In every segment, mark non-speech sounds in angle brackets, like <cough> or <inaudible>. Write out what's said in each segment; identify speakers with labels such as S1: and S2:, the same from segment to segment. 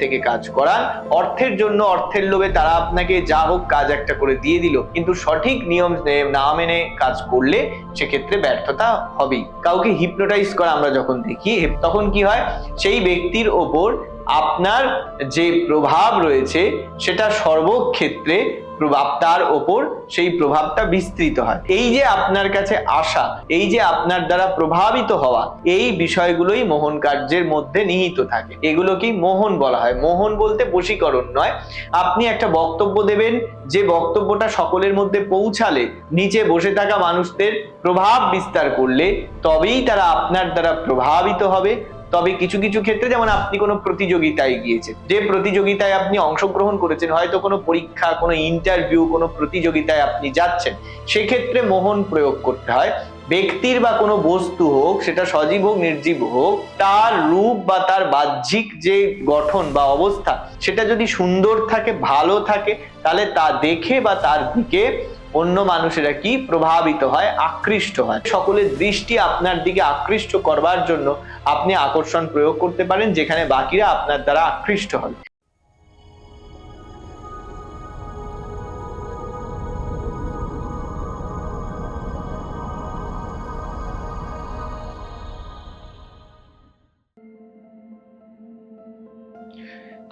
S1: থেকে কাজ করান অর্থের জন্য, অর্থের লোভে তারা আপনাকে যা হোক কাজ একটা করে দিয়ে দিল। কিন্তু সঠিক নিয়ম না মেনে কাজ করলে সেক্ষেত্রে ব্যর্থতা হবেই। কাউকে হিপনোটাইজ করা আমরা যখন দেখি তখন কি হয়? সেই ব্যক্তির ওপর আপনার যে প্রভাব রয়েছে, সেটা সর্বক্ষেত্রে প্রভাব তার ওপর সেই প্রভাবটা বিস্তৃত হয়। এই যে আপনার কাছে আসা এই যে আপনার দ্বারা প্রভাবিত হওয়া, এই বিষয়গুলোই মোহন কার্যের মধ্যে নিহিত থাকে। এগুলোকেই মোহন বলা হয়। মোহন বলতে বশীকরণ নয়। আপনি একটা বক্তব্য দেবেন, যে বক্তব্যটা সকলের মধ্যে পৌঁছালে, নিচে বসে থাকা মানুষদের প্রভাব বিস্তার করলে, তবেই তারা আপনার দ্বারা প্রভাবিত হবে। তবে কিছু কিছু ক্ষেত্রে যেমন আপনি কোনো প্রতিযোগিতায় গিয়েছেন, যে প্রতিযোগিতায় আপনি অংশগ্রহণ করেছেন, হয়তো কোনো পরীক্ষা, কোনো ইন্টারভিউ কোনো প্রতিযোগিতায় আপনি যাচ্ছেন, সেক্ষেত্রে মোহন প্রয়োগ করতে হয়। ব্যক্তির বা কোনো বস্তু হোক, সেটা সজীব হোক, নির্জীব হোক, তার রূপ বা তার বাহ্যিক যে গঠন বা অবস্থা, সেটা যদি সুন্দর থাকে, ভালো থাকে, তাহলে তা দেখে বা তার দিকে অন্য মানুষেরা কি প্রভাবিত হয়? আকৃষ্ট হয়। সকলের দৃষ্টি আপনার দিকে আকৃষ্ট করবার জন্য আপনি আকর্ষণ প্রয়োগ করতে পারেন, যেখানে বাকিরা আপনার দ্বারা আকৃষ্ট হবে।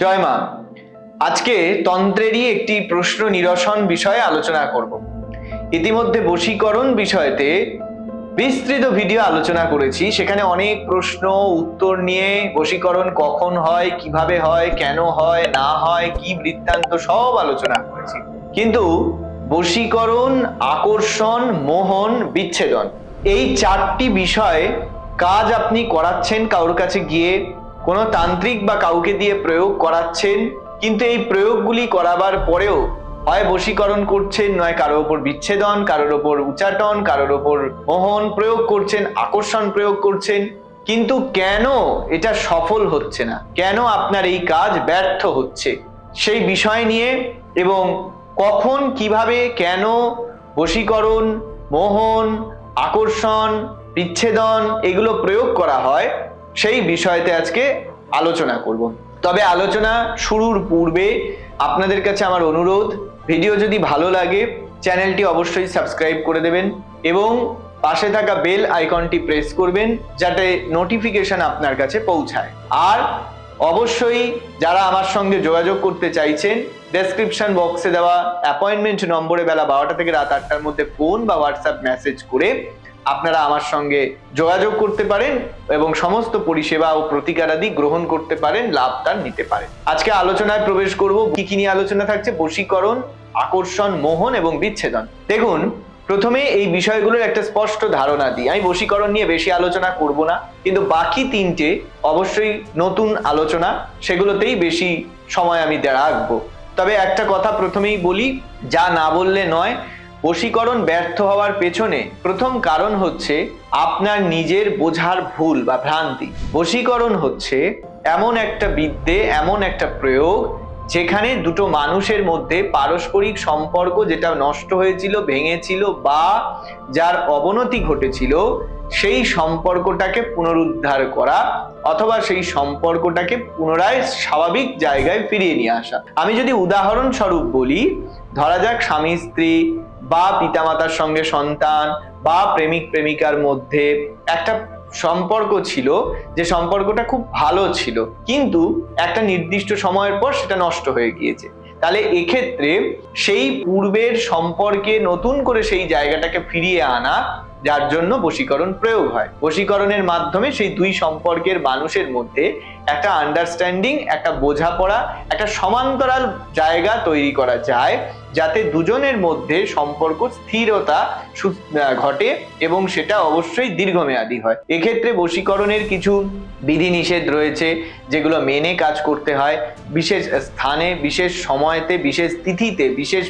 S1: জয় মা। আজকে তন্ত্রেরই একটি প্রশ্ন নিরসন বিষয়ে আলোচনা করব। ইতিমধ্যে বশীকরণ বিষয়তে বিস্তৃত ভিডিও আলোচনা করেছি। সেখানে অনেক প্রশ্ন, উত্তর নিয়ে বশীকরণ কখন হয়, কীভাবে হয়, কেন হয়, না হয়, কি বৃত্তান্ত সব আলোচনা করেছি। কিন্তু বশীকরণ, আকর্ষণ, মোহন, বিচ্ছেদন এই চারটি বিষয় কাজ আপনি করাচ্ছেন, কারোর কাছে গিয়ে কোনো তান্ত্রিক বা কাউকে দিয়ে প্রয়োগ করাচ্ছেন কিন্তু এই প্রয়োগগুলি করাবার পরেও হয় বশীকরণ করছেন, নয় কারোর ওপর বিচ্ছেদন, কারোর ওপর উচাটন, কারোর ওপর মোহন প্রয়োগ করছেন, আকর্ষণ প্রয়োগ করছেন। কিন্তু কেন এটা সফল হচ্ছে না? কেন আপনার এই কাজ ব্যর্থ হচ্ছে? সেই বিষয় নিয়ে এবং কখন, কীভাবে, কেন বশীকরণ, মোহন, আকর্ষণ, বিচ্ছেদন এগুলো প্রয়োগ করা হয়, সেই বিষয়তে আজকে আলোচনা করব। তবে আলোচনা শুরুর পূর্বে আপনাদের কাছে আমার অনুরোধ ভিডিও যদি ভালো লাগে চ্যানেলটি অবশ্যই সাবস্ক্রাইব করে দেবেন এবং পাশে থাকা বেল আইকনটি প্রেস করবেন যাতে নোটিফিকেশন আপনার কাছে পৌঁছায়। আর অবশ্যই যারা আমার সঙ্গে যোগাযোগ করতে চাইছেন ডেসক্রিপশন বক্সে দেওয়া অ্যাপয়েন্টমেন্ট নম্বরে বেলা বারোটা থেকে রাত আটটার মধ্যে ফোন বা হোয়াটসঅ্যাপ মেসেজ করে আপনারা আমার সঙ্গে যোগাযোগ করতে পারেন এবং সমস্ত পরিষেবা ও প্রতিকারাদি গ্রহণ করতে পারেন, লাভ তার নিতে পারেন। আজকে আলোচনায় প্রবেশ করব, কি কি নিয়ে আলোচনা থাকছে? বশীকরণ, আকর্ষণ, মোহন এবং বিচ্ছেদন। দেখুন, প্রথমে এই বিষয়গুলোর একটা স্পষ্ট ধারণা দিই। আমি বশীকরণ নিয়ে বেশি আলোচনা করব না, কিন্তু বাকি তিনটে অবশ্যই নতুন আলোচনা, সেগুলোতেই বেশি সময় আমি রাখব তবে একটা কথা প্রথমেই বলি, যা না বললে নয় বশীকরণ ব্যর্থ হওয়ার পেছনে প্রথম কারণ হচ্ছে আপনার নিজের বোঝার ভুল বা ভ্রান্তি। বশীকরণ হচ্ছে এমন একটা বিদ্যে, এমন একটা প্রয়োগ যেখানে দুটো মানুষের মধ্যে পারস্পরিক সম্পর্ক যেটা নষ্ট হয়েছিল, ভেঙেছিল বা যার অবনতি ঘটেছিল, সেই সম্পর্কটাকে পুনরুদ্ধার করা অথবা সেই সম্পর্কটাকে পুনরায় স্বাভাবিক জায়গায় ফিরিয়ে নিয়ে আসা। আমি যদি উদাহরণস্বরূপ বলি, ধরা যাক স্বামী স্ত্রী বা পিতামাতার সঙ্গে সন্তান বা প্রেমিক প্রেমিকার মধ্যে একটা সম্পর্ক ছিল, যে সম্পর্কটা খুব ভালো ছিল। কিন্তু একটা নির্দিষ্ট সময়ের পর সেটা নষ্ট হয়ে গিয়েছে। তাহলে এক্ষেত্রে সেই পূর্বের সম্পর্কে নতুন করে সেই জায়গাটাকে ফিরিয়ে আনা যার জন্য বশীকরণ প্রয়োগ হয়। বশীকরণের মাধ্যমে সেই দুই সম্পর্কের মানুষের মধ্যে একটা আন্ডারস্ট্যান্ডিং একটা বোঝাপড়া, একটা সমান্তরাল জায়গা তৈরি করা যায়, যাতে দুজনের মধ্যে সম্পর্ক স্থিরতা ঘটে এবং সেটা অবশ্যই দীর্ঘমেয়াদী হয়। এক্ষেত্রে বশীকরণের কিছু বিধিনিষেধ রয়েছে, যেগুলো মেনে কাজ করতে হয়। বিশেষ স্থানে, বিশেষ সময়তে, বিশেষ তিথিতে, বিশেষ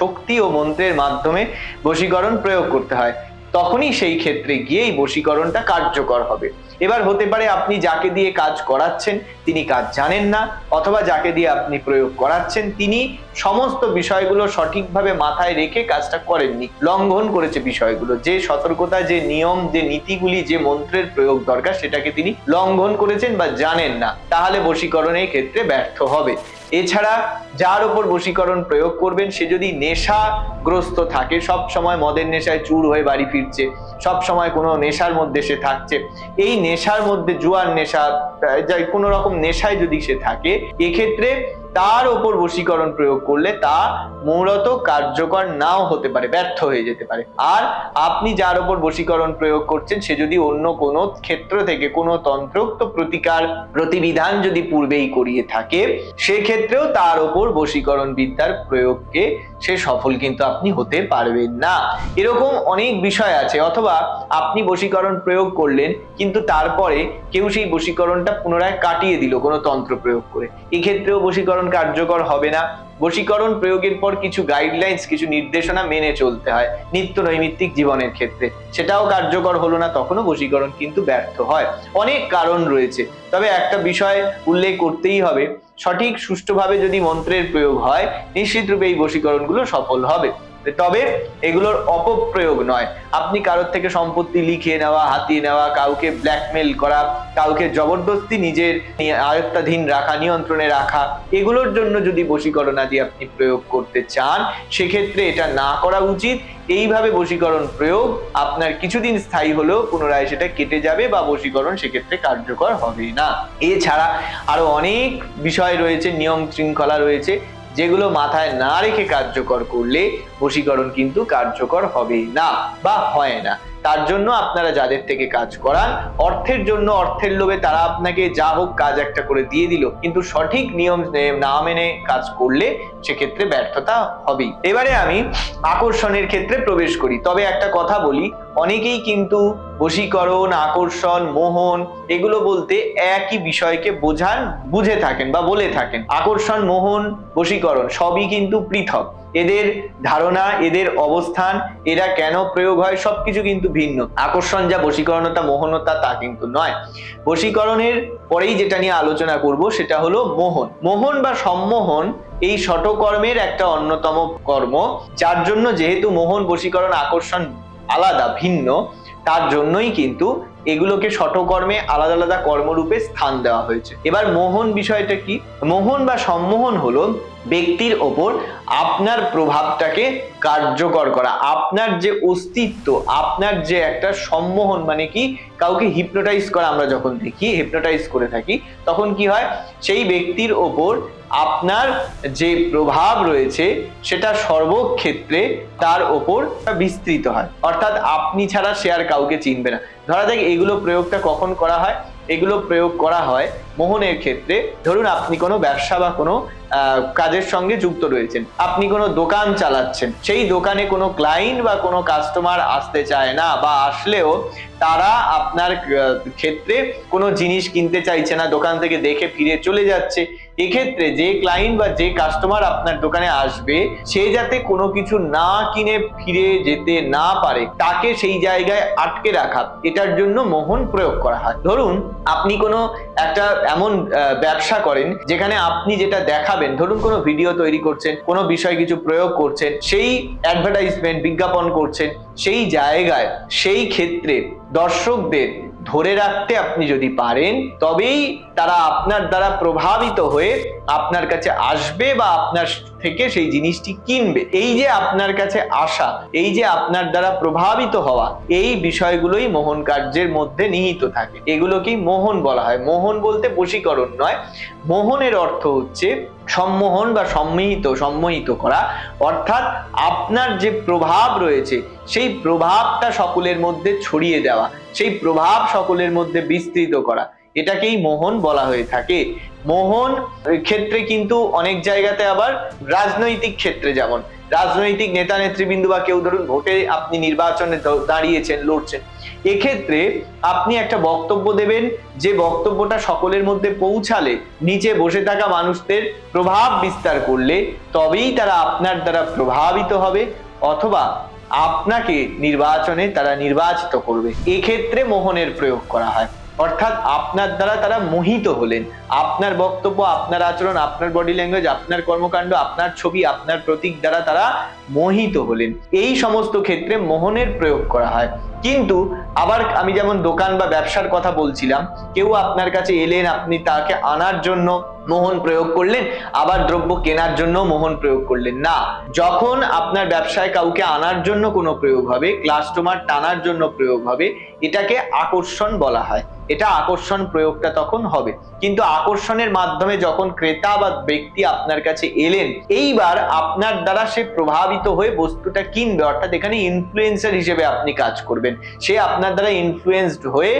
S1: শক্তি ও মন্ত্রের মাধ্যমে বশীকরণ প্রয়োগ করতে হয়। তখনই সেই ক্ষেত্রে গিয়েই বশীকরণটা কার্যকর হবে। এবার হতে পারে আপনি যাকে দিয়ে কাজ করাচ্ছেন, তিনি কাজ জানেন না, অথবা যাকে দিয়ে আপনি প্রয়োগ করাচ্ছেন, তিনি সমস্ত বিষয়গুলো সঠিকভাবে মাথায় রেখে কাজটা করেননি। লঙ্ঘন করেছে বিষয়গুলো। যে সতর্কতা, যে নিয়ম, যে নীতিগুলি, যে মন্ত্রের প্রয়োগ দরকার, সেটাকে তিনি লঙ্ঘন করেছেন বা জানেন না। তাহলে বশীকরণের ক্ষেত্রে ব্যর্থ হবে। এছাড়া যার উপর বশীকরণ প্রয়োগ করবেন, সে যদি নেশাগ্রস্ত থাকে সব সময় মদের নেশায় চুর হয়ে বাড়ি ফিরছে সব সময় কোনো নেশার মধ্যে সে থাকছে, এই নেশার মধ্যে জুয়ার নেশা কোনো রকম নেশায় যদি সে থাকে, এক্ষেত্রে তার ওপর বশীকরণ প্রয়োগ করলে তা মূলত কার্যকর নাও হতে পারে, ব্যর্থ হয়ে যেতে পারে। আর আপনি যার ওপর বশীকরণ প্রয়োগ করছেন, সে যদি অন্য কোনো ক্ষেত্র থেকে কোনো তন্ত্রোক্ত প্রতিকার প্রতিবিধান যদি পূর্বেই করিয়ে থাকে, সেক্ষেত্রেও তার ওপর বশীকরণ বিদ্যার প্রয়োগকে সে সফল কিন্তু আপনি হতে পারবেন না। এরকম অনেক বিষয় আছে, অথবা আপনি বশীকরণ প্রয়োগ করলেন, কিন্তু তারপরে কেউ সেই বশীকরণটা পুনরায় কাটিয়ে দিল কোনো তন্ত্র প্রয়োগ করে। এক্ষেত্রেও বশীকরণ কার্যকর হবে না। বশীকরণ প্রয়োগের পর কিছু গাইডলাইন্স কিছু নির্দেশনা মেনে চলতে হয় নিত্য নৈমিত্তিক জীবনের ক্ষেত্রে। সেটাও কার্যকর হলো না, তখনও বশীকরণ কিন্তু ব্যর্থ হয়। অনেক কারণ রয়েছে, তবে একটা বিষয় উল্লেখ করতেই হবে, সঠিক সুষ্ঠুভাবে যদি মন্ত্রের প্রয়োগ হয়, নিশ্চিতরূপে এই বশীকরণগুলো সফল হবে। তবে এগুলোর অপপ্রয়োগ নয়। আপনি কারোর থেকে সম্পত্তি লিখিয়ে নেওয়া, হাতিয়ে নেওয়া, কাউকে ব্ল্যাকমেল করা, কাউকে জবরদস্তি নিজের আয়ত্তাধীন রাখা, নিয়ন্ত্রণে রাখা, এগুলোর জন্য যদি বশীকরণ আদি আপনি প্রয়োগ করতে চান, সেক্ষেত্রে এটা না করা উচিত। এইভাবে বশীকরণ প্রয়োগ আপনার কিছুদিন স্থায়ী হলেও পুনরায় সেটা কেটে যাবে বা বশীকরণ সেক্ষেত্রে কার্যকর হবে না। এছাড়া আরও অনেক বিষয় রয়েছে নিয়ম শৃঙ্খলা রয়েছে যেগুলো মাথায় না রেখে কার্যকর করলে বশীকরণ কিন্তু কার্যকর হবে না বা হয় না। তার জন্য আপনারা যাদের থেকে কাজ করান, অর্থের জন্য, অর্থের লোভে তারা আপনাকে যা হোক কাজ একটা করে দিয়ে দিল, কিন্তু সঠিক নিয়ম না মেনে কাজ করলে সেক্ষেত্রে ব্যর্থতা হবেই। এবারে আমি আকর্ষণের ক্ষেত্রে প্রবেশ করি। তবে একটা কথা বলি, অনেকেই কিন্তু বশীকরণ, আকর্ষণ, মোহন এগুলো বলতে একই বিষয়কে বোঝান, বুঝে থাকেন বা বলে থাকেন। আকর্ষণ, মোহন, বশীকরণ সবই কিন্তু পৃথক। এদের ধারণা, এদের অবস্থান, এরা কেন প্রয়োগ হয়, সবকিছু কিন্তু ভিন্ন। আকর্ষণ যা বশীকরণতা, মোহনতা তা কিন্তু নয়। বশীকরণের পরেই যেটা নিয়ে আলোচনা করব, সেটা হলো মোহন। মোহন বা সম্মোহন এই শটকর্মের একটা অন্যতম কর্ম। যার জন্য যেহেতু মোহন, বশীকরণ, আকর্ষণ আলাদা, ভিন্ন, তার জন্যই কিন্তু এগুলোকে শটকর্মে আলাদা আলাদা কর্মরূপে স্থান দেওয়া হয়েছে। এবার মোহন বিষয়টা কি? মোহন বা সম্মোহন হলো ব্যক্তির ওপর আপনার প্রভাবটাকে কার্যকর করা। আপনার যে অস্তিত্ব, আপনার যে একটা সম্মোহন মানে কি, কাউকে হিপনোটাইজ করা আমরা যখন দেখি হিপনোটাইজ করে থাকি, তখন কি হয়? সেই ব্যক্তির ওপর আপনার যে প্রভাব রয়েছে, সেটা সর্বক্ষেত্রে তার ওপর বিস্তৃত হয়। অর্থাৎ আপনি ছাড়া সে আর কাউকে চিনবে না। ধরা যাক এগুলো প্রয়োগটা কখন করা হয়, এগুলো প্রয়োগ করা হয় মোহনের ক্ষেত্রে। ধরুন আপনি কোনো ব্যবসা বা কোনো কাজের সঙ্গে যুক্ত রয়েছেন, আপনি কোনো দোকান চালাচ্ছেন, সেই দোকানে কোনো ক্লায়েন্ট বা কোনো কাস্টমার আসতে চায় না বা আসলেও তারা আপনার ক্ষেত্রে কোনো জিনিস কিনতে চাইছে না, দোকান থেকে দেখে ফিরে চলে যাচ্ছে এক্ষেত্রে যে ক্লায়েন্ট বা যে কাস্টমার আপনার দোকানে আসবে, সে যাতে কোনো কিছু না কিনে ফিরে যেতে না পারে, তাকে সেই জায়গায় আটকে রাখা, এটার জন্য মোহন প্রয়োগ করা হয়। ধরুন, আপনি কোনো একটা এমন ব্যবসা করেন, যেখানে আপনি যেটা দেখাবেন, ধরুন কোনো ভিডিও তৈরি করছেন, কোনো বিষয় কিছু প্রয়োগ করছেন, সেই অ্যাডভার্টাইজমেন্ট বিজ্ঞাপন করছেন, সেই জায়গায়, সেই ক্ষেত্রে দর্শকদের ধরে রাখতে আপনি যদি পারেন, তবেই তারা আপনার দ্বারা প্রভাবিত হয়ে আপনার কাছে আসবে বা আপনার থেকে সেই জিনিসটি কিনবে। এই যে আপনার কাছে আসা, এই যে আপনার দ্বারা প্রভাবিত হওয়া, এই বিষয়গুলোই মোহন কার্যের মধ্যে নিহিত থাকে। এগুলোকেই মোহন বলা হয়। মোহন বলতে বশীকরণ নয়। মোহনের অর্থ হচ্ছে সম্মোহন বা সম্মিহিত, সম্মোহিত করা। অর্থাৎ আপনার যে প্রভাব রয়েছে, সেই প্রভাবটা সকলের মধ্যে ছড়িয়ে দেওয়া। সেই প্রভাব সকলের মধ্যে বিস্তৃত করা। এটাকেই মোহন বলা হয়ে থাকে। মোহন ক্ষেত্রে কিন্তু অনেক জায়গাতে আবার রাজনৈতিক ক্ষেত্রে যেমন, রাজনৈতিক নেতা নেতৃবৃন্দ বা কেউ ধরুন ভোটে আপনি নির্বাচনে দাঁড়িয়েছেন, লড়ছেন, এক্ষেত্রে আপনি একটা বক্তব্য দেবেন যে বক্তব্যটা সকলের মধ্যে পৌঁছালে, নিচে বসে থাকা মানুষদের প্রভাব বিস্তার করলে তবেই তারা আপনার দ্বারা প্রভাবিত হবে অথবা আপনাকে নির্বাচনে তারা নির্বাচিত করবে। এক্ষেত্রে মোহনের প্রয়োগ করা হয়। অর্থাৎ আপনার দ্বারা তারা মোহিত হলেন। আপনার বক্তব্য, আপনার আচরণ, আপনার বডি ল্যাঙ্গুয়েজ আপনার কর্মকাণ্ড, আপনার ছবি, আপনার প্রতীক দ্বারা তারা মোহিত হলেন। এই সমস্ত ক্ষেত্রে মোহনের প্রয়োগ করা হয়। কিন্তু আবার আমি যেমন দোকান বা ব্যবসার কথা বলছিলাম, কেউ আপনার কাছে এলেন, আপনি তাকে আনার জন্য মোহন প্রয়োগ করলেন, আবার দ্রব্য কেনার জন্য মোহন প্রয়োগ করলেন। না, যখন আপনার ব্যবসায় কাউকে আনার জন্য কোনো প্রয়োগ হবে কাস্টমার টানার জন্য প্রয়োগ হবে, এটাকে আকর্ষণ বলা হয়। এটা আকর্ষণ প্রয়োগটা তখন হবে। কিন্তু আকর্ষণের মাধ্যমে যখন ক্রেতা বা ব্যক্তি আপনার কাছে এলেন, এইবার আপনার দ্বারা সে প্রভাবিত হয়ে বস্তুটা কিনবে, অর্থাৎ এখানে ইনফ্লুয়েন্সার হিসেবে আপনি কাজ করবেন। সে আপনার দ্বারা ইনফ্লুয়েন্সড হয়ে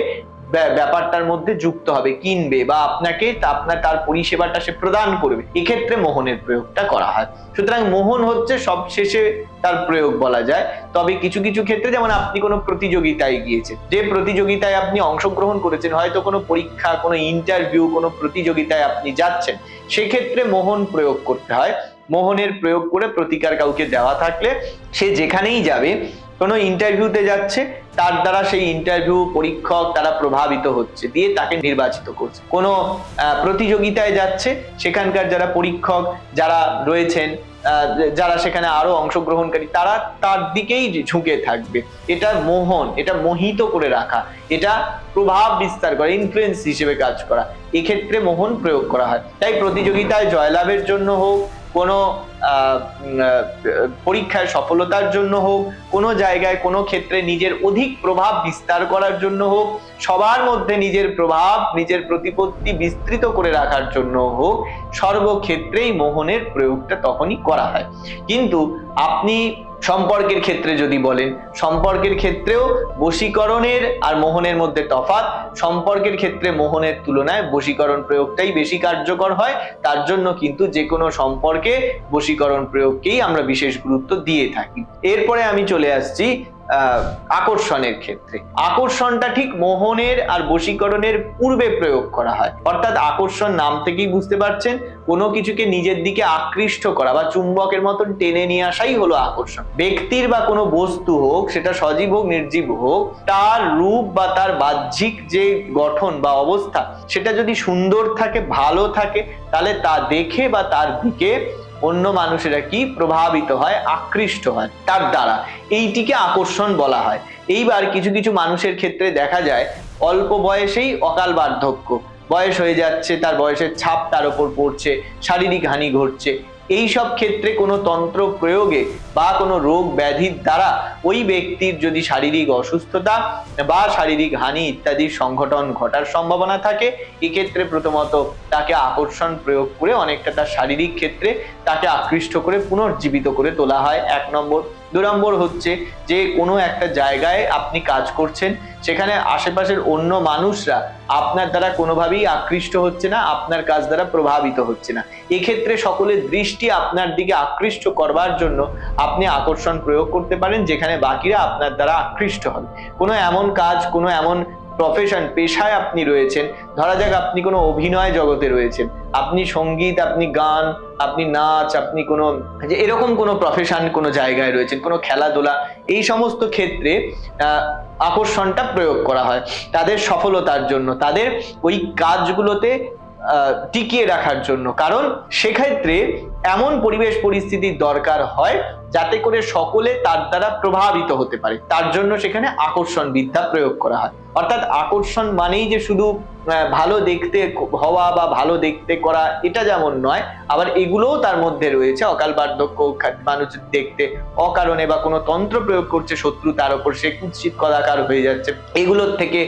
S1: ব্যাপারটার মধ্যে যুক্ত হবে, কিনবে বা আপনাকে আপনার তার পরিষেবাটা সে প্রদান করবে। এক্ষেত্রে মোহনের প্রয়োগটা করা হয়। সুতরাং মোহন হচ্ছে সব শেষে তার প্রয়োগ বলা যায়। তবে কিছু কিছু ক্ষেত্রে যেমন আপনি কোনো প্রতিযোগিতায় গিয়েছেন, যে প্রতিযোগিতায় আপনি অংশগ্রহণ করেছেন, হয়তো কোনো পরীক্ষা, কোনো ইন্টারভিউ কোনো প্রতিযোগিতায় আপনি যাচ্ছেন, সেক্ষেত্রে মোহন প্রয়োগ করতে হয়। মোহনের প্রয়োগ করে প্রতিকার কাউকে দেওয়া থাকলে সে যেখানেই যাবে, কোনো ইন্টারভিউতে যাচ্ছে তার দ্বারা সেই ইন্টারভিউ পরীক্ষক তারা প্রভাবিত হচ্ছে, দিয়ে তাকে নির্বাচিত করছে। কোনো প্রতিযোগিতায় যাচ্ছে, সেখানকার যারা পরীক্ষক যারা রয়েছেন যারা সেখানে আরও অংশগ্রহণকারী, তারা তার দিকেই ঝুঁকে থাকবে। এটা মোহন, এটা মোহিত করে রাখা, এটা প্রভাব বিস্তার করা ইনফ্লুয়েন্স হিসেবে কাজ করা। এক্ষেত্রে মোহন প্রয়োগ করা হয়। তাই প্রতিযোগিতায় জয়লাভের জন্য হোক কোনো পরীক্ষায় সফলতার জন্য হোক, কোনো জায়গায়, কোনো ক্ষেত্রে নিজের অধিক প্রভাব বিস্তার করার জন্য হোক, সবার মধ্যে নিজের প্রভাব, নিজের প্রতিপত্তি বিস্তৃত করে রাখার জন্য হোক, সর্বক্ষেত্রেই মোহনের প্রয়োগটা তখনই করা হয়। কিন্তু আপনি সম্পর্কের ক্ষেত্রে যদি বলেন সম্পর্কের ক্ষেত্রেও বশীকরণের আর মোহনের মধ্যে তফাত সম্পর্কের ক্ষেত্রে মোহনের তুলনায় বশীকরণ প্রয়োগটাই বেশি কার্যকর হয়, তার জন্য কিন্তু যে কোনো সম্পর্কে বশীকরণ প্রয়োগকেই আমরা বিশেষ গুরুত্ব দিয়ে থাকি। এরপরে আমি চলে আসছি আকর্ষণের ক্ষেত্রে। আকর্ষণটা ঠিক মোহনের আর বশীকরণের পূর্বে প্রয়োগ করা হয়। অর্থাৎ আকর্ষণ নাম থেকেই বুঝতে পারছেন, কোনো কিছুকে নিজের দিকে আকৃষ্ট করা বা চুম্বকের মতন টেনে নিয়ে আসাই হলো আকর্ষণ। ব্যক্তির বা কোনো বস্তু হোক, সেটা সজীব হোক, নির্জীব হোক, তার রূপ বা তার বাহ্যিক যে গঠন বা অবস্থা, সেটা যদি সুন্দর থাকে, ভালো থাকে, তাহলে তা দেখে বা তার দিকে অন্য মানুষেরা কি প্রভাবিত হয়, আকৃষ্ট হয়, তার দ্বারা। এইটিকে আকর্ষণ বলা হয়। এইবার কিছু কিছু মানুষের ক্ষেত্রে দেখা যায়, অল্প বয়সেই অকাল বার্ধক্য। বয়স হয়ে যাচ্ছে, তার বয়সের ছাপ তার উপর পড়ছে, শারীরিক হানি ঘটছে। এই সব ক্ষেত্রে কোনো তন্ত্র প্রয়োগে বা কোনো রোগ ব্যাধির দ্বারা ওই ব্যক্তির যদি শারীরিক অসুস্থতা বা শারীরিক হানি ইত্যাদির সংঘটন ঘটার সম্ভাবনা থাকে, এক্ষেত্রে প্রথমত তাকে আকর্ষণ প্রয়োগ করে অনেকটা তার শারীরিক ক্ষেত্রে তাকে আকৃষ্ট করে পুনর্জীবিত করে তোলা হয়। এক নম্বর দু নম্বর হচ্ছে যে কোনো একটা জায়গায় আপনি কাজ করছেন, সেখানে আশেপাশের অন্য মানুষরা আপনার দ্বারা কোনোভাবেই আকৃষ্ট হচ্ছে না, আপনার কাজ দ্বারা প্রভাবিত হচ্ছে না। এক্ষেত্রে সকলের দৃষ্টি আপনার দিকে আকৃষ্ট করবার জন্য আপনি আকর্ষণ প্রয়োগ করতে পারেন, যেখানে বাকিরা আপনার দ্বারা আকৃষ্ট হবে কোনো এমন কাজ, কোনো এমন প্রফেশন পেশায় আপনি রয়েছেন। ধরা যাক আপনি কোনো অভিনয় জগতে রয়েছেন। আপনি সংগীত, আপনি গান, আপনি নাচ, আপনি কোনো যে এরকম কোনো প্রফেশন কোনো জায়গায় রয়েছেন, কোনো খেলাধুলা, এই সমস্ত ক্ষেত্রে আকর্ষণটা প্রয়োগ করা হয় তাদের সফলতার জন্য, তাদের ওই কাজগুলোতে টিকিয়ে রাখার জন্য। কারণ সেক্ষেত্রে এমন পরিবেশ পরিস্থিতির দরকার হয় যাতে করে সকলে তার দ্বারা প্রভাবিত হতে পারে। তার জন্য সেখানে আকর্ষণ বিদ্যা প্রয়োগ করা হয়। অর্থাৎ আকর্ষণ মানেই যে শুধু ভালো দেখতে হওয়া বা ভালো দেখতে করা, এটা যেমন নয়, আবার এগুলোও তার মধ্যে রয়েছে। অকাল বার্ধক্য মানুষ দেখতে অকারণে বা কোনো তন্ত্র প্রয়োগ করছে শত্রু তার উপর সে কুৎসিত কদাকার হয়ে যাচ্ছে। এগুলোর থেকে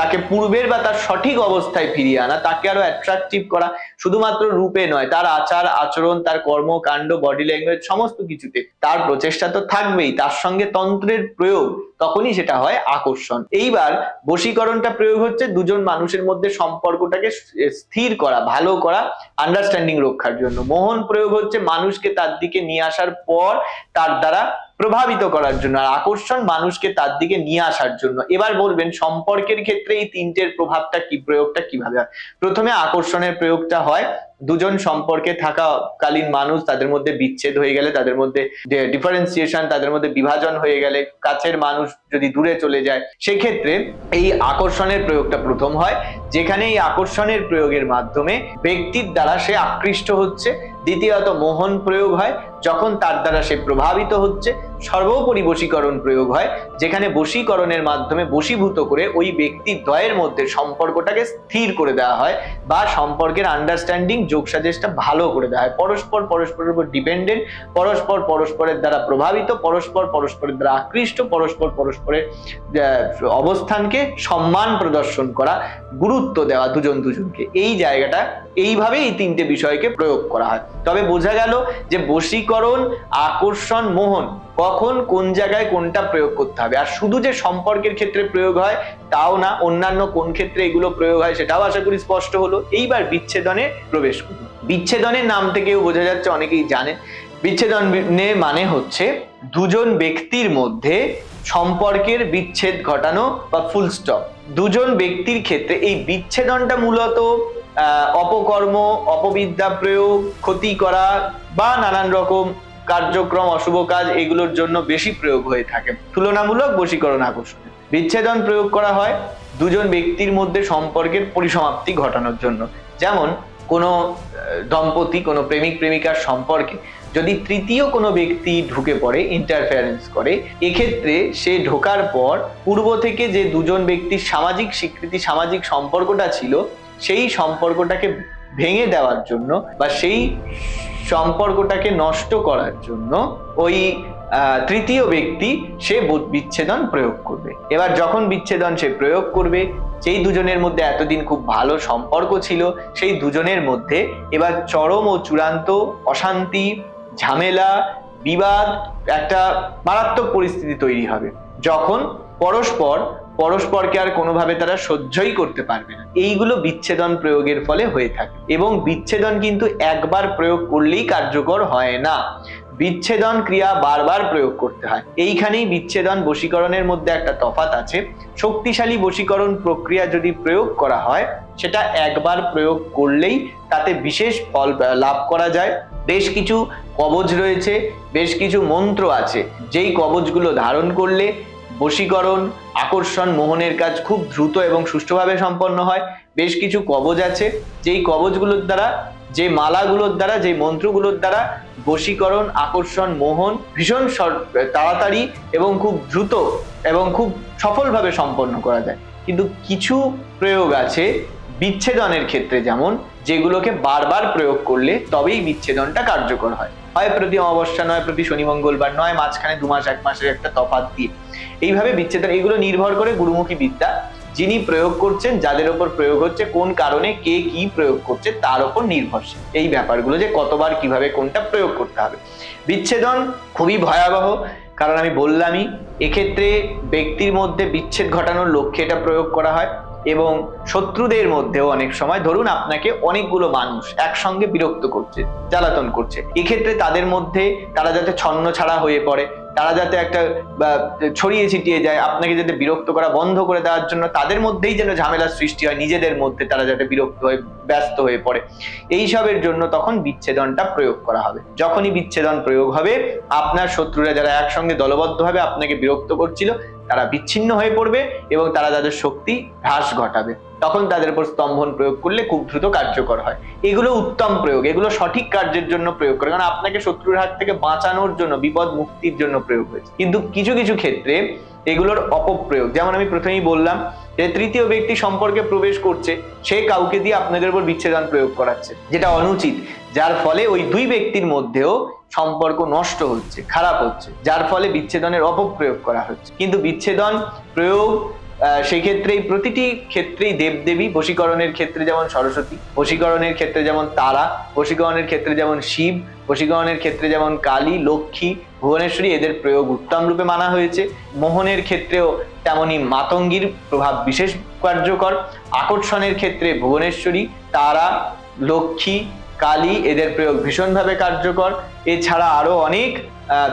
S1: তাকে পূর্বের বা তার সঠিক অবস্থায় ফিরিয়ে আনা, তাকে আরও অ্যাট্রাকটিভ করা শুধুমাত্র রূপে নয়, তার আচার, আচরণ, তার কর্মকাণ্ড বডি ল্যাঙ্গুয়েজ সমস্ত কিছুতে তার প্রচেষ্টা তো থাকবেই। তার সঙ্গে তন্ত্রের প্রয়োগ তখনই সেটা হয় আকর্ষণ। এইবার বশীকরণটা প্রয়োগ হচ্ছে দুজন মানুষের মধ্যে সম্পর্কটাকে স্থির করা, ভালো করা আন্ডারস্ট্যান্ডিং রক্ষার জন্য। মোহন প্রয়োগ হচ্ছে মানুষকে তার দিকে নিয়ে আসার পর তার দ্বারা প্রভাবিত করার জন্য আর আকর্ষণ মানুষকে তার দিকে নিয়ে আসার জন্য। এবার বলবেন, সম্পর্কের ক্ষেত্রে এই তিনটের প্রভাবটা কি, প্রয়োগটা কীভাবে হয়? প্রথমে আকর্ষণের প্রয়োগটা হয়, দুজন সম্পর্কে থাকাকালীন মানুষ তাদের মধ্যে বিচ্ছেদ হয়ে গেলে, তাদের মধ্যে ডিফারেন্সিয়েশন তাদের মধ্যে বিভাজন হয়ে গেলে, কাছের মানুষ যদি দূরে চলে যায়, সেক্ষেত্রে এই আকর্ষণের প্রয়োগটা প্রথম হয়, যেখানে এই আকর্ষণের প্রয়োগের মাধ্যমে ব্যক্তির দ্বারা সে আকৃষ্ট হচ্ছে দ্বিতীয়ত মোহন প্রয়োগ হয়, যখন তার দ্বারা সে প্রভাবিত হচ্ছে, সর্বোপরি বশীকরণ প্রয়োগ হয়, যেখানে বশীকরণের মাধ্যমে বশীভূত করে ওই ব্যক্তির দ্বয়ের মধ্যে সম্পর্কটাকে স্থির করে দেওয়া হয় বা সম্পর্কের আন্ডারস্ট্যান্ডিং যোগসাজেশটা ভালো করে দেওয়া হয়। পরস্পর পরস্পরের উপর ডিপেন্ডেন্ট পরস্পর পরস্পরের দ্বারা প্রভাবিত, পরস্পর পরস্পরের দ্বারা আকৃষ্ট, পরস্পর পরস্পরের অবস্থানকে সম্মান প্রদর্শন করা, গুরুত্ব দেওয়া দুজন দুজনকে। এই জায়গাটা এইভাবে এই তিনটে বিষয়কে প্রয়োগ করা হয়। তবে বোঝা গেল যে বশীকরণ, আকর্ষণ, মোহন কখন কোন জায়গায় কোনটা প্রয়োগ করতে হবে। আর শুধু যে সম্পর্কের ক্ষেত্রে প্রয়োগ হয় তাও না, অন্যান্য কোন ক্ষেত্রে এগুলো প্রয়োগ হয় সেটাও আশা করি স্পষ্ট হলো। এইবার বিচ্ছেদনে প্রবেশ করুন বিচ্ছেদনের নাম থেকেও বোঝা যাচ্ছে অনেকেই জানেন বিচ্ছেদনে মানে হচ্ছে দুজন ব্যক্তির মধ্যে সম্পর্কের বিচ্ছেদ ঘটানো বা ফুল স্টপ দুজন ব্যক্তির ক্ষেত্রে এই বিচ্ছেদনটা মূলত অপকর্ম অপবিদ্যা প্রয়োগ ক্ষতি করা বা নানান রকম কার্যক্রম, অশুভ কাজ এগুলোর জন্য বেশি প্রয়োগ হয়ে থাকে। তুলনামূলক বশীকরণ আকর্ষণ বিচ্ছেদন প্রয়োগ করা হয় দুজন ব্যক্তির মধ্যে সম্পর্কের পরিসমাপ্তি ঘটানোর জন্য। যেমন, কোনো দম্পতি, কোনো প্রেমিক, প্রেমিকার সম্পর্কে যদি তৃতীয় কোনো ব্যক্তি ঢুকে পড়ে ইন্টারফেয়ারেন্স করে, এক্ষেত্রে সে ঢোকার পর পূর্ব থেকে যে দুজন ব্যক্তির সামাজিক স্বীকৃতি, সামাজিক সম্পর্কটা ছিল সেই সম্পর্কটাকে ভেঙে দেওয়ার জন্য বা সেই সম্পর্কটাকে নষ্ট করার জন্য ওই তৃতীয় ব্যক্তি সে বিচ্ছেদন প্রয়োগ করবে। এবার যখন বিচ্ছেদন সে প্রয়োগ করবে যেই দুজনের মধ্যে এতদিন খুব ভালো সম্পর্ক ছিল, সেই দুজনের মধ্যে এবার চরম ও চূড়ান্ত অশান্তি, ঝামেলা, বিবাদ, একটা মারাত্মক পরিস্থিতি তৈরি হবে। যখন পরস্পর পরস্পরকে আর কোনোভাবে তারা সহ্যই করতে পারবে না। এইগুলো বিচ্ছেদন প্রয়োগের ফলে হয়ে থাকে এবং বিচ্ছেদন কিন্তু একবার প্রয়োগ করলেই কার্যকর হয় না। বিচ্ছেদন ক্রিয়া বারবার প্রয়োগ করতে হয়। এইখানেই বিচ্ছেদন বশীকরণের মধ্যে একটা তফাত আছে। শক্তিশালী বশীকরণ প্রক্রিয়া যদি প্রয়োগ করা হয়, সেটা একবার প্রয়োগ করলেই তাতে বিশেষ ফল লাভ করা যায়। বেশ কিছু কবচ রয়েছে, বেশ কিছু মন্ত্র আছে। যেই কবচগুলো ধারণ করলে বশীকরণ, আকর্ষণ, মোহনের কাজ খুব দ্রুত এবং সুষ্ঠুভাবে সম্পন্ন হয়। বেশ কিছু কবজ আছে, যেই কবচগুলোর দ্বারা, যে মালাগুলোর দ্বারা, যে মন্ত্রগুলোর দ্বারা বশীকরণ, আকর্ষণ, মোহন ভীষণ তাড়াতাড়ি এবং খুব দ্রুত এবং খুব সফলভাবে সম্পন্ন করা যায়। কিন্তু কিছু প্রয়োগ আছে বিচ্ছেদনের ক্ষেত্রে যেমন যেগুলোকে বারবার প্রয়োগ করলে তবেই বিচ্ছেদনটা কার্যকর হয়। হয় প্রতি অমাবস্যা, নয় প্রতি শনি মঙ্গলবার নয় মাঝখানে দু মাস, এক মাসের একটা তফাৎ দিয়ে। এইভাবে বিচ্ছেদন এগুলো নির্ভর করে গুরুমুখী বিদ্যা, যিনি প্রয়োগ করছেন, যাদের ওপর প্রয়োগ হচ্ছে, কোন কারণে কে কি প্রয়োগ করছে, তার ওপর নির্ভরশীল। এই ব্যাপারগুলো যে কতবার, কীভাবে, কোনটা প্রয়োগ করতে হবে। বিচ্ছেদন খুবই ভয়াবহ, কারণ আমি বললামই, এক্ষেত্রে ব্যক্তির মধ্যে বিচ্ছেদ ঘটানোর লক্ষ্যে এটা প্রয়োগ করা হয়। এবং শত্রুদের মধ্যেও অনেক সময় ধরুন আপনাকে অনেকগুলো মানুষ একসঙ্গে বিরক্ত করছে, জ্বালাতন করছে। এক্ষেত্রে তাদের মধ্যে তারা যাতে ছন্ন ছাড়া হয়ে পড়ে, তারা যাতে একটা ছড়িয়ে ছিটিয়ে যায়, আপনাকে যাতে বিরক্ত করা বন্ধ করে দেওয়ার জন্য তাদের মধ্যেই যেন ঝামেলার সৃষ্টি হয়, নিজেদের মধ্যে তারা যাতে বিরক্ত হয়ে, ব্যস্ত হয়ে পড়ে। এইসবের জন্য তখন বিচ্ছেদনটা প্রয়োগ করা হবে। যখনই বিচ্ছেদন প্রয়োগ হবে, আপনার শত্রুরা যারা একসঙ্গে দলবদ্ধভাবে আপনাকে বিরক্ত করছিল তারা বিচ্ছিন্ন হয়ে পড়বে এবং তারা তাদের শক্তি হ্রাস ঘটাবে। তখন তাদের উপর স্তম্ভন প্রয়োগ করলে খুব দ্রুত কার্যকর হয়। এগুলো উত্তম প্রয়োগ, এগুলো সঠিক কার্যের জন্য প্রয়োগ করে। কারণ আপনাকে শত্রুর হাত থেকে বাঁচানোর জন্য, বিপদ মুক্তির জন্য প্রয়োগ হয়েছে। কিন্তু কিছু কিছু ক্ষেত্রে এগুলোর অপপ্রয়োগ, যেমন আমি প্রথমেই বললাম যে তৃতীয় ব্যক্তি সম্পর্কে প্রবেশ করছে, সে কাউকে দিয়ে আপনাদের উপর বিচ্ছেদন প্রয়োগ করাচ্ছে, যেটা অনুচিত। যার ফলে ওই দুই ব্যক্তির মধ্যেও সম্পর্ক নষ্ট হচ্ছে, খারাপ হচ্ছে। যার ফলে বিচ্ছেদনের অপপ্রয়োগ করা হচ্ছে। কিন্তু বিচ্ছেদন প্রয়োগ আহ, সেক্ষেত্রেই প্রতিটি ক্ষেত্রেই দেবদেবী বশীকরণের ক্ষেত্রে যেমন সরস্বতী বশীকরণের ক্ষেত্রে যেমন তারা বশীকরণের ক্ষেত্রে যেমন শিব বশীকরণের ক্ষেত্রে যেমন কালী লক্ষ্মী ভুবনেশ্বরী এদের প্রয়োগ উত্তম রূপে মানা হয়েছে। মোহনের ক্ষেত্রেও তেমনি মাতঙ্গীর প্রভাব বিশেষ কার্যকর। আকর্ষণের ক্ষেত্রে ভুবনেশ্বরী তারা লক্ষ্মী কালী এদের প্রয়োগ ভীষণভাবে কার্যকর। এছাড়া আরও অনেক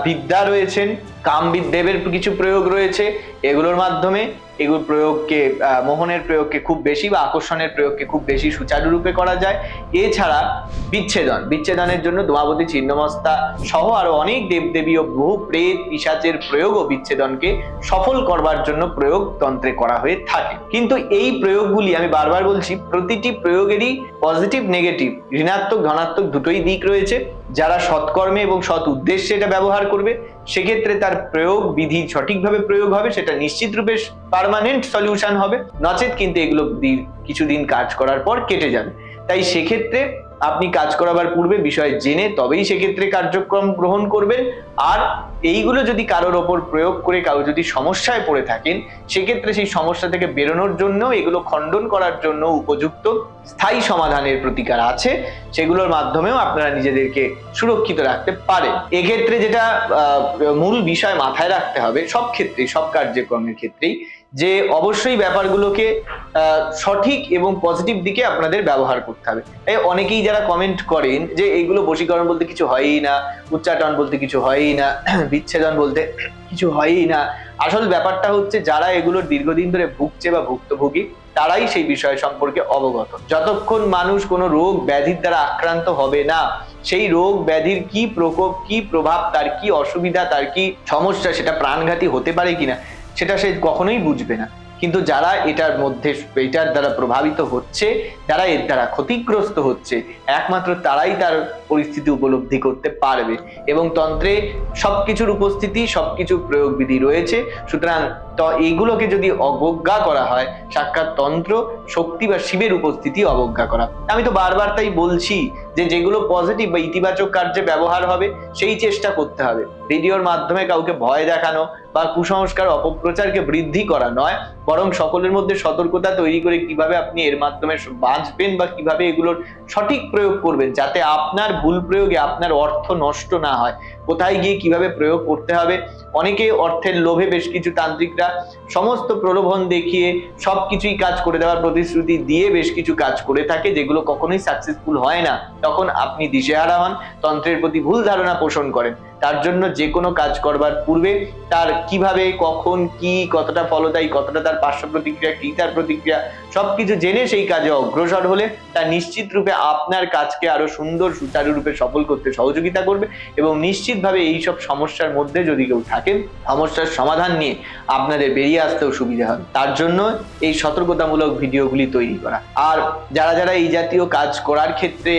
S1: বিদ্যা রয়েছেন। কামবিদ্দেবের কিছু প্রয়োগ রয়েছে, এগুলোর মাধ্যমে এগুলো প্রয়োগকে মোহনের প্রয়োগকে খুব বেশি বা আকর্ষণের প্রয়োগকে খুব বেশি সুচারুরূপে করা যায়। এছাড়া বিচ্ছেদন, বিচ্ছেদনের জন্য দোয়াবতী ছিন্নমস্তা সহ আরও অনেক দেবদেবী ও বহু প্রেত পিশাচের প্রয়োগ ও বিচ্ছেদনকে সফল করবার জন্য প্রয়োগ তন্ত্রে করা হয়ে থাকে। কিন্তু এই প্রয়োগগুলি, আমি বারবার বলছি, প্রতিটি প্রয়োগেরই পজিটিভ নেগেটিভ ঋণাত্মক, ধনাত্মক দুটোই দিক রয়েছে। যারা সৎকর্মে এবং সৎ উদ্দেশ্যে এটা ব্যবহার করবে সেক্ষেত্রে তার প্রয়োগ বিধি সঠিকভাবে প্রয়োগ হবে, সেটা নিশ্চিত রূপে পারমানেন্ট সলিউশন হবে। নচেত কিন্তু এগুলো কিছুদিন কাজ করার পর কেটে যাবে। তাই সেক্ষেত্রে আপনি কাজ করাবার পূর্বে বিষয় জেনে তবেই সেক্ষেত্রে কার্যক্রম গ্রহণ করবেন। আর এইগুলো যদি কারোর ওপর প্রয়োগ করে কারও যদি সমস্যায় পড়ে থাকেন, সেক্ষেত্রে সেই সমস্যা থেকে বেরোনোর জন্য, এগুলো খণ্ডন করার জন্য উপযুক্ত স্থায়ী সমাধানের প্রতিকার আছে। সেগুলোর মাধ্যমেও আপনারা নিজেদেরকে সুরক্ষিত রাখতে পারেন। এক্ষেত্রে যেটা মূল বিষয় মাথায় রাখতে হবে, সব ক্ষেত্রেই, সব কার্যক্রমের ক্ষেত্রেই যে অবশ্যই ব্যাপারগুলোকে সঠিক এবং পজিটিভ দিকে আপনাদের ব্যবহার করতে হবে। এই অনেকেই যারা কমেন্ট করেন যে এইগুলো বশীকরণ বলতে কিছু হয়ই না উচ্চাটন বলতে কিছু হয়ই না, <clears throat> বিচ্ছেদন বলতে কিছু হয়ই না। আসল ব্যাপারটা হচ্ছে যারা এগুলোর দীর্ঘদিন ধরে ভুগছে বা ভুক্তভোগী, তারাই সেই বিষয় সম্পর্কে অবগত। যতক্ষণ মানুষ কোনো রোগ ব্যাধির দ্বারা আক্রান্ত হবে না, সেই রোগ ব্যাধির কি প্রকোপ, কি প্রভাব, তার কি অসুবিধা, তার কি সমস্যা, সেটা প্রাণঘাতী হতে পারে কিনা সেটা সে কখনোই বুঝবে না। কিন্তু যারা এটার মধ্যে, এটার দ্বারা প্রভাবিত হচ্ছে যারা এর দ্বারা ক্ষতিগ্রস্ত হচ্ছে, একমাত্র তারাই তার পরিস্থিতি উপলব্ধি করতে পারবে। এবং তন্ত্রে সবকিছুর উপস্থিতি, সবকিছুর প্রয়োগ বিধি রয়েছে। সুতরাং তো এইগুলোকে যদি অবজ্ঞা করা হয়, সাক্ষাৎ তন্ত্র, শক্তি বা শিবের উপস্থিতি অবজ্ঞা করা। আমি তো বারবার তাই বলছি যে যেগুলো পজিটিভ বা ইতিবাচক কার্যে ব্যবহার হবে, সেই চেষ্টা করতে হবে। ভিডিওর মাধ্যমে কাউকে ভয় দেখানো বা কুসংস্কার, অপপ্রচারকে বৃদ্ধি করা নয়, বরং সকলের মধ্যে সতর্কতা তৈরি করে কীভাবে আপনি এর মাধ্যমে বাঁচবেন বা কীভাবে এগুলোর সঠিক প্রয়োগ করবেন, যাতে আপনার ভুল প্রয়োগে আপনার অর্থ নষ্ট না হয়। কোথায় গিয়ে কীভাবে প্রয়োগ করতে হবে? অনেকে অর্থের লোভে বেশ কিছু তান্ত্রিকরা সমস্ত প্রলোভন দেখিয়ে সব কিছুই কাজ করে দেওয়ার প্রতিশ্রুতি দিয়ে বেশ কিছু কাজ করে থাকে যেগুলো কখনোই সাকসেসফুল হয় না। তখন আপনি দিশেহারা হন, তন্ত্রের প্রতি ভুল ধারণা পোষণ করেন। তার জন্য যে কোনো কাজ করবার পূর্বে তার কীভাবে, কখন, কি, কতটা ফলদায়ী, কতটা তার পার্শ্ব প্রতিক্রিয়া, কি তার প্রতিক্রিয়া, সবকিছু জেনে সেই কাজে অগ্রসর হলে তা নিশ্চিত রূপে আপনার কাজকে আরও সুন্দর সুচারুরূপে সফল করতে সহযোগিতা করবে এবং নিশ্চিতভাবে এইসব সমস্যার মধ্যে যদি কেউ থাকেন, সমস্যার সমাধান নিয়ে আপনাদের বেরিয়ে আসতেও সুবিধা হবে। তার জন্য এই সতর্কতামূলক ভিডিওগুলি তৈরি করা। আর যারা যারা এই জাতীয় কাজ করার ক্ষেত্রে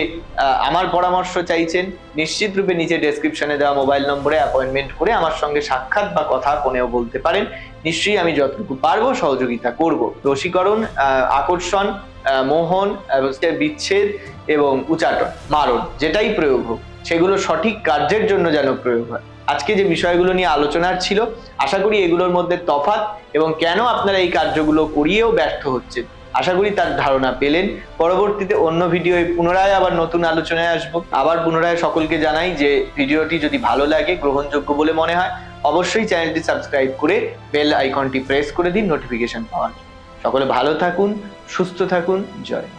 S1: আমার পরামর্শ চাইছেন নিশ্চিত রূপে নিচে ডেসক্রিপশনে দেওয়া মোবাইল নম্বরে অ্যাপয়েন্টমেন্ট করে আমার সঙ্গে সাক্ষাৎ বা কথা ফোনেও বলতে পারেন। নিশ্চয়ই আমি যতটুকু পারব সহযোগিতা করব। রসিকরণ আকর্ষণ মোহন বিচ্ছেদ এবং উচাটন, মারণ, যেটাই প্রয়োগ হোক, সেগুলো সঠিক কার্যের জন্য যেন প্রয়োগ হয়। আজকে যে বিষয়গুলো নিয়ে আলোচনার ছিল, আশা করি এগুলোর মধ্যে তফাৎ এবং কেন আপনারা এই কার্যগুলো করিয়েও ব্যর্থ হচ্ছে আশা করি তার ধারণা পেলেন। পরবর্তীতে অন্য ভিডিও পুনরায় আবার নতুন আলোচনায় আসব। আবার পুনরায় সকলকে জানাই যে ভিডিওটি যদি ভালো লাগে, গ্রহণযোগ্য বলে মনে হয়, অবশ্যই চ্যানেলটি সাবস্ক্রাইব করে বেল আইকনটি প্রেস করে দিন নোটিফিকেশন পাওয়ার সকলে ভালো থাকুন, সুস্থ থাকুন, জয়।